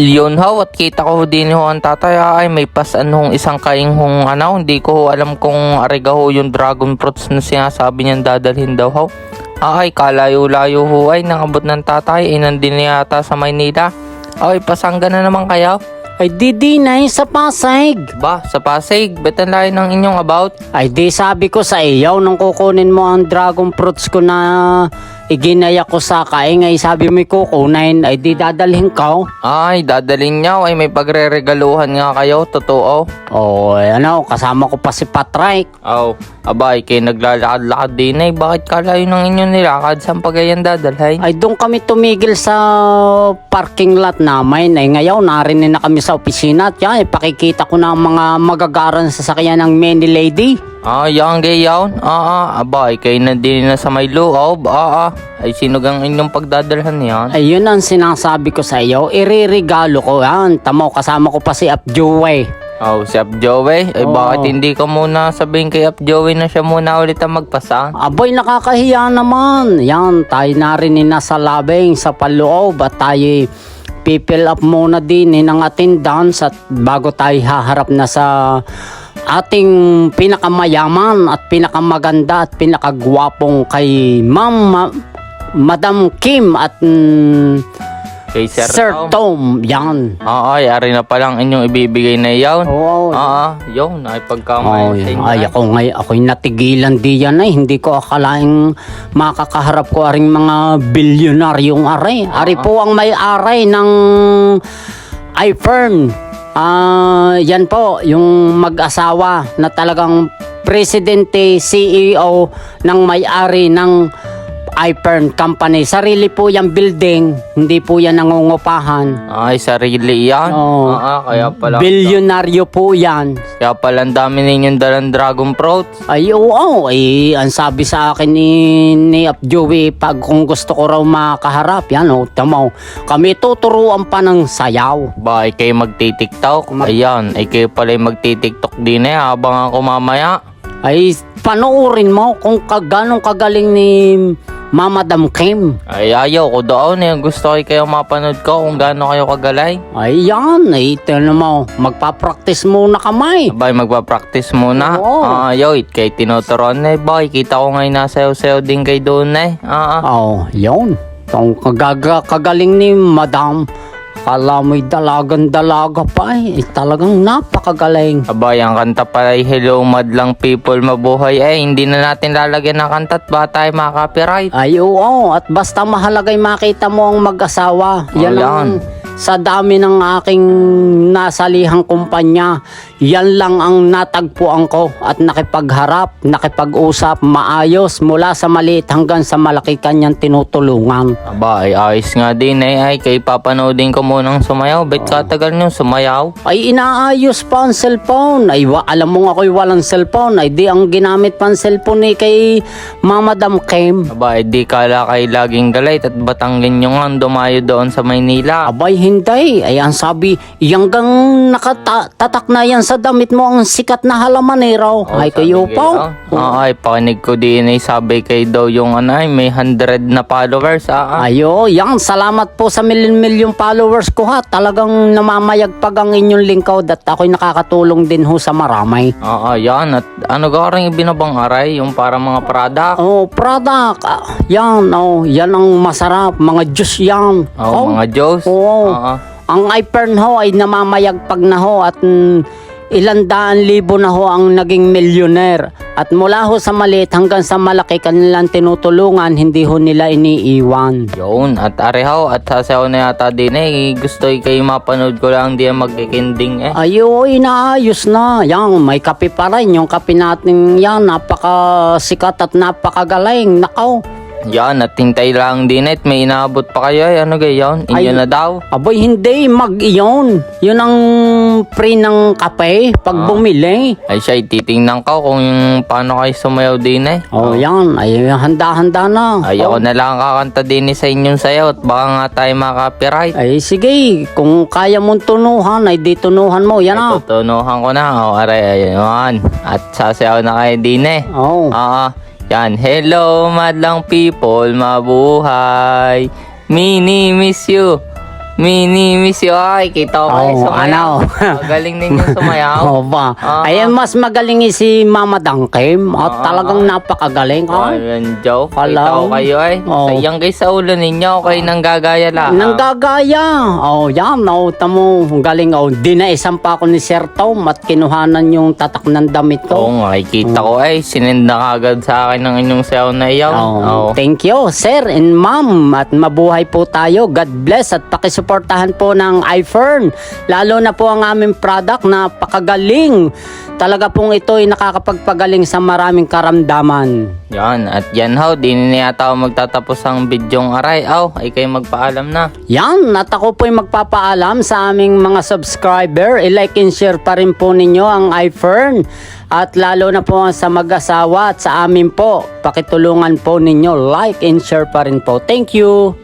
Yun ho, at kita ko din ho ang tatay ay may pasan hong isang kaing hong ano, hindi ko ho alam kung ariga ho yung dragon fruits na sinasabi niyang dadalhin daw ho. Ay, kalayo-layo ho ay nangabot ng tatay, ay nandun na yata sa Maynila. Ay, pasangga na naman kayo. Ay di di na sa Pasig. Ba, sa Pasig, ba't ang layo ng inyong about? Ay di sabi ko sa iyo nung kukunin mo ang dragon fruits ko na iginaya ko sa kaing ay sabi mo kukunin ay di dadalhin ka. Ay, dadalhin niya, ay may pagre-regaluhan nga kayo, totoo. O ay, ano kasama ko pa si Patrick. Aw, abay, kayo naglalakad-lakad din eh. Bakit kalayo ng inyong nilakad? Saan pa ganyan dadalhin? Ay doon kami tumigil sa parking lot namin. Ay ngayon narinig na kami sa opisina at yan ipakikita ko na ang mga magagaran sa sakyan ng many lady. Ah, yang gayawn? Ah, ah, abay, kayo na din na sa may loob. Ah, ah. Ay, sino gang inyong pagdadalhan yan? Ayun ang sinasabi ko sa iyo, iririgalo ko yan. Tamo kasama ko pa si Apjoy. Oh, si Ap Joey? Ay, Oo. bakit hindi ka muna sabihin kay Ap Joey na siya muna ulit ang magpasa? Aboy, nakakahiya naman. Yan, tayo na rin na sa labing, sa paloob at tayo pipil up muna din eh, ng attendance at bago tayo haharap na sa ating pinakamayaman at pinakamaganda at pinakagwapong kay Ma'am Ma- Madam Kim at mm, Kay Sir, Sir Tom? Tom. Yan. Ah, ay, ari na palang inyong ibibigay na yawn. Oo. Ah, ah, yun, ay Oh, pagkamayan sa yan. ay ako ngay ako'y natigilan di yan ay hindi ko akalaing makakaharap ko aring mga bilyonaryong are. Ari po ang may aray ng iFern. Ah, yan po yung mag-asawa na talagang presidente CEO ng may-ari ng iFern company. Sarili po yung building, hindi po yan nangungupahan. Ay, sarili yan. Oo. Ah, kaya pala. Bilyonaryo po yan. Kaya pala ang dami ninyong dalang dragon fruits. Ay, oo. Ay, ang sabi sa akin ni, ni Ap Joey, pag kung gusto ko raw makaharap, yan o, tamo. Kami tuturuan pa ng sayaw. Ba, ay kayo magti-tiktok? Mag- Ayan, ay kayo pala yung magti-tiktok din eh, habang ako mamaya. Ay, panoorin mo kung ka, ganong kagaling ni Mama Dam Kim. Ay, ayaw ko doon eh. Gusto ko kayo mapanood ko kung gaano kayo kagalay. Ay, yan. Ay, tinan mo, magpa-practice muna kamay. Abay, magpa-practice muna. Oo. Ah, yo, it kay tinuturuan eh, boy. Kita ko ngayon nasayaw-sayaw din kay doon eh. Ah, ah. Oh, yun. Ang kagaga, kagaling ni Madam. Kala mo'y dalagan-dalaga pa eh. Eh, Talagang napakagaling. Abay, ang kanta pala ay Hello Madlang People Mabuhay. Eh, hindi na natin lalagyan ng kanta at ba tayo makaka-copyright? Ay, oo. At basta mahalagay makita mo ang mag-asawa. Oh, Yan yan. ang sa dami ng aking nasalihang kumpanya. Yan lang ang natagpuan ko at nakipagharap, nakipag-usap, maayos mula sa maliit hanggang sa malaki kanyang tinutulungan. Aba, ay ayos nga din eh. Ay, kay papanoodin ko munang sumayaw. Ba't katagal nyo sumayaw? Ay inaayos pa ang cellphone. Ay wa, alam mo nga ako'y walang cellphone. Ay di ang ginamit pa ang cellphone ni kay Mama Dam Kim. Aba, eh, di kala kay laging galait at batanggan nyo nga ang dumayo doon sa Maynila. Abay, hindi. Ay, ang sabi, yung gang nakatatak na yan sa damit mo ang sikat na halaman eh raw. Oh, ay, kayo kayo, po. ah, ay, pakinig ko din ay sabi kay daw yung ano ay may 100 na followers. Ah, ah. Ayo, yan. Salamat po sa milyon-milyong followers ko ha. Talagang namamayagpag ang inyong lingkod at ako'y nakakatulong din ho sa marami. Ah, ah, yan. At ano ka rin ibinabang aray? Yung para mga product. Oh, product. Ah, yan, oh, yan ang masarap. Mga juice yan. Oh, mga Diyos. Oo. Ah, ah. Ang iPern ho ay namamayagpag na ho at mm, ilang daan libo na ho ang naging milyoner. At mula ho sa maliit hanggang sa malaki kanilang tinutulungan, hindi ho nila iniiwan. Yun. At arehaw. At sasayaw na yata din eh. Gusto kayo mapanood ko lang di magkikinding eh. Ayo, inaayos na. Yan, may kape pa rin. Yung kape natin yan, napakasikat at napakagaling. Nakaw. Yan. At hintay lang din eh. May inaabot pa kayo eh. Ano gayon? Inyo Ay. na daw. Aboy, hindi. Mag iyon. Yun ang free ng kape pag Ah. bumili. Ay siya, titingnan ko kung paano kayo sumayaw din eh. Oh, yan. Ay, handa-handa na. Ay, ako na lang kakanta din eh sa inyong sayaw at baka nga tayo makaka-copyright. Ay, sige. Kung kaya mong tunuhan, ay di tunuhan mo. Yan ah. Tutunuhan ko na. O, aray, ayun. At sasayaw na kayo din eh. Oh. Ah, yan. Hello, madlang people, mabuhay. Mini miss you. Mini miss. Ay, kita ko kayo sumayaw. ano? Magaling ninyo sumayaw. Oo ba? Ah. Ayan, mas magaling eh si Mama Dangkim at Ah. talagang napakagaling. Ay, Ayun, Joe. Kita ko kayo ay. Oo. Sayang guys sa ulo ninyo. Kayo nang gagaya lang. Nang gagaya. Oh, yan. Oh, tamo. Galing. Oh, dinaisan pa ako ni Sir Tom at kinuhanan yung tatak ng damit ko. Oo nga, kita ko ay. Sinend na kagad sa akin ng inyong sayaw na iyaw. Oh, Oo. Thank you, sir and ma'am. At mabuhay po tayo. God bless at pakisuportahan po ng iFern. Lalo na po ang aming product na pakagaling. Talaga pong ito ay nakakapagpagaling sa maraming karamdaman. Yan, at yan ho, di na yata ako magtatapos ang bidyong aray. Aw, ay kayo magpaalam na. Yan, at ako po ay magpapaalam sa aming mga subscriber. I-like and share pa rin po ninyo ang iFern. At lalo na po sa mag-asawa at sa amin po, pakitulungan po ninyo. Like and share pa rin po. Thank you.